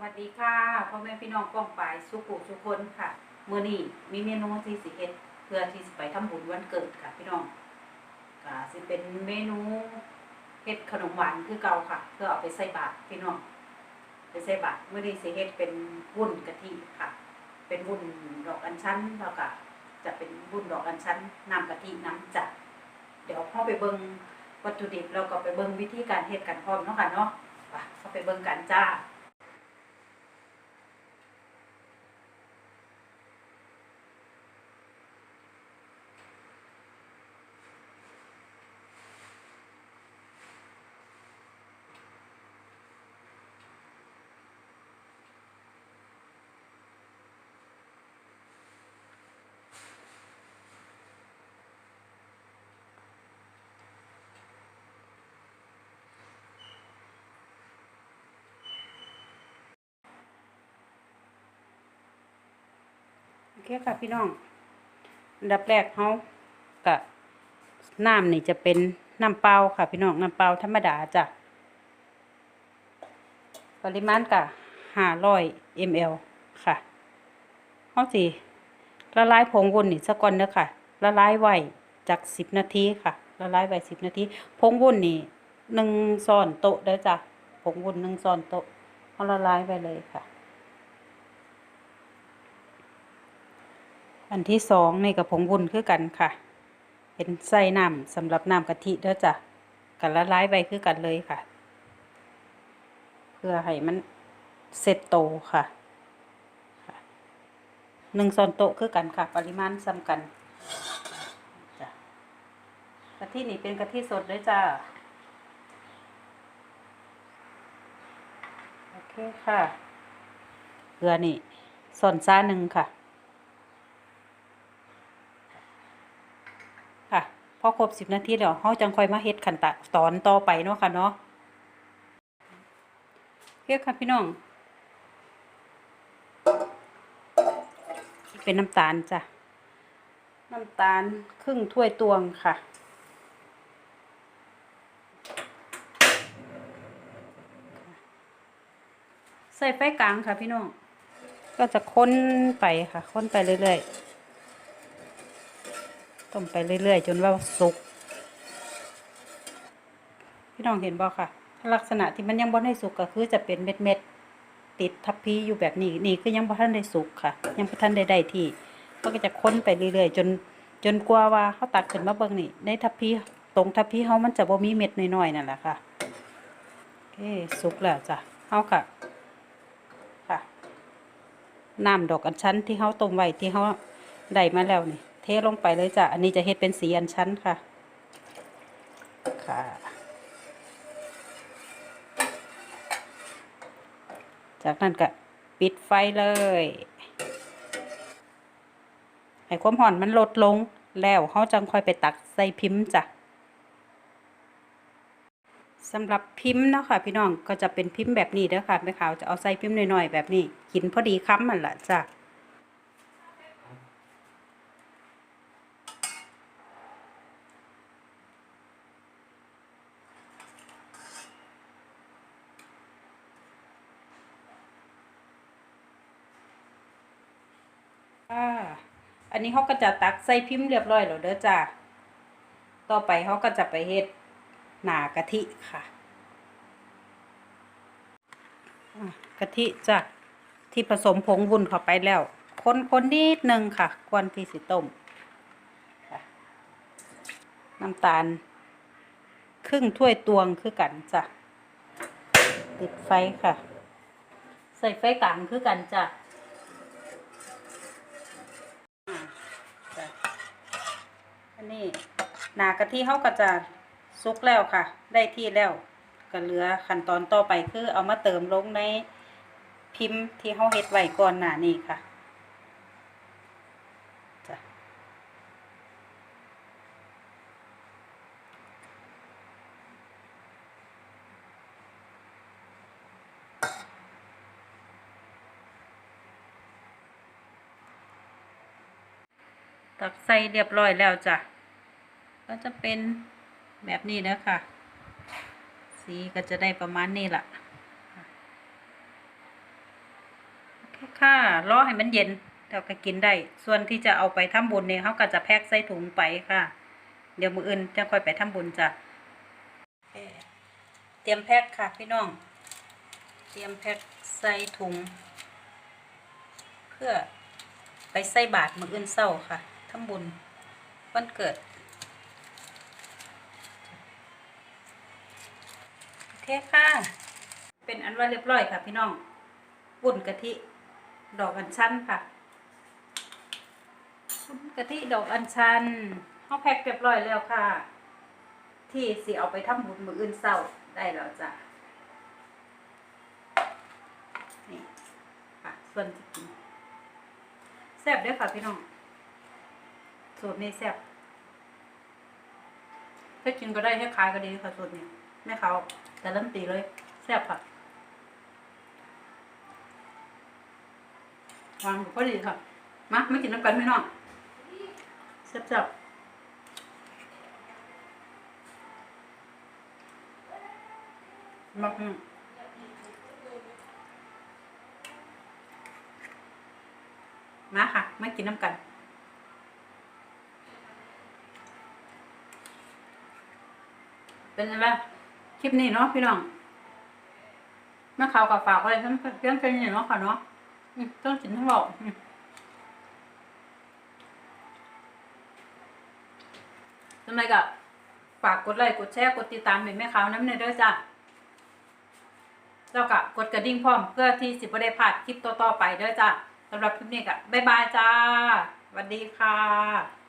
วัสดีค่ะพ่อแม่พี่น้องกองปลายสุขุสุคนค่ะมื้อนี้มีเมนูที่สิเฮ็ดเพื่อที่สิไปทำบุญวันเกิดค่ะ พี่น้องก็สิเป็นเมนูเฮ็ดขนมหวานคือเก่าค่ะ เพื่อเอาไปใส่บาตรพี่น้องไปใส่บาตรมื้อนี้สิเฮ็ดเป็นวุ้นกะทิค่ะ เป็นวุ้นดอกอัญชันแล้วก็จะเป็นวุ้นดอกอัญชันน้ำกะทิน้ำจัดเดี๋ยวเข้าไปเบิ่งวัตถุดิบแล้วก็ไปเบิ่งวิธีการเฮ็ดกันพร้อมเนาะค่ะเนาะไปเข้าไปเบิ่งกันจ้า คค่ะพี่น้อง อันดับแรกเขากะน้ำนี่จะเป็นน้ำเปล่าค่ะพี่น้องน้ำเปล่าธรรมดาจ้ะปริมาณกะห้าร้อยมลค่ะเขาสิละลายผงวุ้นนี่สักก่อนเด้อค่ะ ละลายไว้จากสิบนาทีค่ะ ละลายไว้สิบนาทีผงวุ้นนี่หนึ่งซ้อนโต๊ะเด้อจ้ะผงวุ้นหนึ่งซ้อนโต๊ะเขาละลายไปเลยค่ะ อันที่สองนี่กับผงวุ้นคือกันค่ะ เป็นใส่น้ำสำหรับน้ำกะทิเด้อจ้ะกันละลายไปคือกันเลยค่ะ เพื่อให้มันเสร็จโตค่ะหนึ่งช้อนโตคือกันค่ะ ปริมาณซ้ำกันจ้ะกะทินี่เป็นกะทิสดด้อจ้าโอเคค่ะเกลือนี่ส่วนซ่าหนึ่งค่ะ ค่ะ พอครบสิบนาทีแล้วเราจังค่อยมาเฮ็ดขั้นตอนต่อไปเนาะค่ะเนาะเฮ็ดค่ะพี่น้อง เป็นน้ำตาลจ้ะ น้ำตาลครึ่งถ้วยตวงค่ะใส่ไฟกลางค่ะพี่น้อง ก็จะค้นไปค่ะ ค้นไปเรื่อยๆ ต้มไปเรื่อย ๆ จนว่าสุก พี่น้องเห็นบ่ค่ะ ลักษณะที่มันยังบ่ได้สุกก็คือจะเป็นเม็ดๆติดทับพีอยู่แบบนี้นี่คือยังบ่ทันได้สุกค่ะ ยังบ่ทันได้ได้ที่ก็จะค้นไปเรื่อยๆจนจนกว่าว่าเขาตักขึ้นมาเบิ่งนี่ในทับพีตรงทับพีเฮามันจะบ่มีเม็ดน้อยๆนั่นแหละค่ะโอเคสุกแล้วจ้ะเฮาก็ค่ะน้ำดอกอัญชันที่เฮาต้มไว้ที่เฮาได้มาแล้วนี่ เทลงไปเลยจ้ะ อันนี้จะเฮ็ดเป็นสีอัญชันค่ะ ค่ะ จากนั้นก็ปิดไฟเลย ให้ความร้อนมันลดลงแล้วเขาจังค่อยไปตักใส่พิมพ์จ้ะสำหรับพิมพ์นะค่ะพี่น้องก็จะเป็นพิมพ์แบบนี้เด้อค่ะแม่ขาวจะเอาใส่พิมพ์หน่อยๆแบบนี้กินพอดีคำมันละจ้ะ อันนี้เขาก็จะตักใส่พิมพ์เรียบร้อยแล้วเด้อจ้าต่อไปเขาก็จะไปเฮ็ดหนากะทิค่ะกะทิจ้ะที่ผสมผงวุ้นเข้าไปแล้วคนคนนิดนึงค่ะก่อนที่สิต้มน้ำตาล ครึ่งถ้วยตวงคือกันจ้ะติดไฟค่ะ ใส่ไฟกลางคือกันจ้ะจ้ะ อันนี้หนากะทิเขาก็จะสุกแล้วค่ะ ได้ที่แล้วก็เหลือขั้นตอนต่อไปคือเอามาเติมลงในพิมพ์ที่เขาเฮ็ดไว้ก่อนหน้านี้ค่ะตักใส่เรียบร้อยแล้วจ้ะ ก็จะเป็นแบบนี้นะค่ะ สีก็จะได้ประมาณนี้ล่ะค่ะรอให้มันเย็นแล้วก็กินได้ ส่วนที่จะเอาไปทำบุญเนี่ยเขาก็จะแพ็คใส่ถุงไปค่ะ เดี๋ยวมืออื่นจะค่อยไปทำบุญจ้ะเตรียมแพ็คค่ะพี่น้อง เตรียมแพ็คใส่ถุง เพื่อไปใส่บาตรมืออื่นเช้าค่ะทำบุญวันเกิด โอ เคค่ะ เป็นอันว่าเรียบร้อยค่ะพี่น้องบุ่นกะทิ ดอกอัญชันค่ะวุ้นกะทิดอกอัญชันเขาแพ็คเรียบร้อยแล้วค่ะ ที่สิเอาไปทำบุญมืออื่นเศร้าได้แล้วจ้ะนี่ค่ะส่วนที่กินแซ่บด้วยค่ะพี่น้องสูตรนี้แซ่บถ้ากินก็ได้ให้ขายก็ดีค่ะสูตรนี้แม่เขา แต่เริ่มตีเลยแซ่บค่ะวางก็ดีค่ะ มาไม่กินน้ำกันพี่น้องแซ่บๆมากอืมมาค่ะ มากินน้ำกัน เป็นไงบ้าง คลิปนี้เนาะพี่น้องแม่ข่ากับฝากไว้ทั้งเรื่องแค่นี้เนาะค่ะเนาะต้องกินทั้งบอกทำไมก็ฝากกดไลค์กดแชร์กดติดตามเป็นแม่ข่าน้ำเนยด้วยจ้ะแล้วก็กดกระดิ่งพร้อมเพื่อที่สิบได้พลาดคลิปต่อๆไปด้วยจ้ะสำหรับคลิปนี้ก็บ๊ายบายจ้าสวัสดีค่ะ